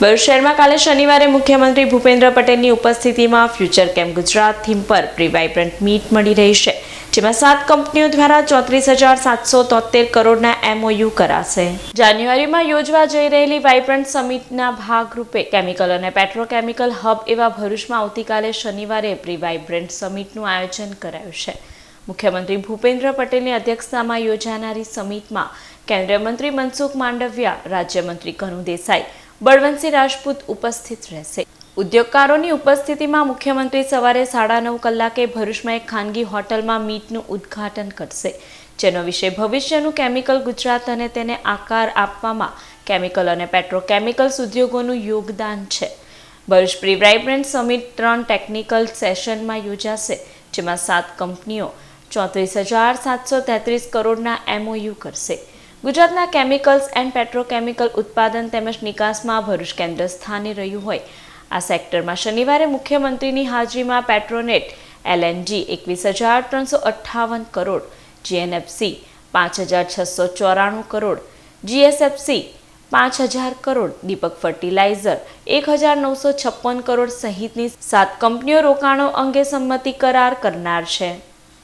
શહેરમાં કાલે શનિવારે મુખ્યમંત્રી ભૂપેન્દ્ર પટેલની ઉપસ્થિતિમાં ફ્યુચર કેમ્પ ગુજરાત થીમ પર પ્રી વાઇબ્રન્ટ મીટ મળી રહી છે, જેમાં સાત કંપનીઓ દ્વારા ચોત્રીસ હજાર સાતસો તોતેર કરોડના એમઓયુ કરાશે. જાન્યુઆરીમાં યોજવા જઈ રહેલી વાઇબ્રન્ટ સમિટના ભાગરૂપે કેમિકલ અને પેટ્રોકેમિકલ હબ એવા ભરૂચમાં આવતીકાલે શનિવારે પ્રી વાઇબ્રન્ટ સમિટનું આયોજન કરાયું છે. મુખ્યમંત્રી ભૂપેન્દ્ર પટેલની અધ્યક્ષતામાં યોજાનારી સમિટમાં કેન્દ્રીય મંત્રી મનસુખ માંડવિયા, રાજ્યમંત્રી કનુ દેસાઈ બળવંતસિંહ રાજપૂત ઉપસ્થિત રહેશે. ઉદ્યોગકારોની ઉપસ્થિતિમાં મુખ્યમંત્રી સવારે સાડા નવ કલાકે ભરૂચમાં એક ખાનગી હોટલમાં મીટનું ઉદ્ઘાટન કરશે, જેનો વિષય ભવિષ્યનું કેમિકલ ગુજરાત અને તેને આકાર આપવામાં કેમિકલ અને પેટ્રોકેમિકલ્સ ઉદ્યોગોનું યોગદાન છે. ભરૂચ પ્રી વાઇબ્રન્ટ સમિટ ત્રણ ટેકનિકલ સેશનમાં યોજાશે, જેમાં સાત કંપનીઓ ચોત્રીસ હજાર સાતસો તેત્રીસ કરોડના એમઓયુ કરશે. ગુજરાતના કેમિકલ્સ એન્ડ પેટ્રોકેમિકલ ઉત્પાદન તેમજ નિકાસમાં ભરૂચ કેન્દ્ર સ્થાને રહ્યું હોય. આ સેક્ટરમાં શનિવારે મુખ્યમંત્રીની હાજરીમાં પેટ્રોનેટ એલએનજી એકવીસ હજાર ત્રણસો અઠ્ઠાવન કરોડ, જીએનએફસી પાંચ હજાર છસો ચોરાણું કરોડ, જીએસએફસી પાંચ હજાર કરોડ, દીપક ફર્ટિલાઇઝર એક હજાર નવસો છપ્પન કરોડ સહિતની સાત કંપનીઓ રોકાણો અંગે સંમતિ કરાર કરનાર છે.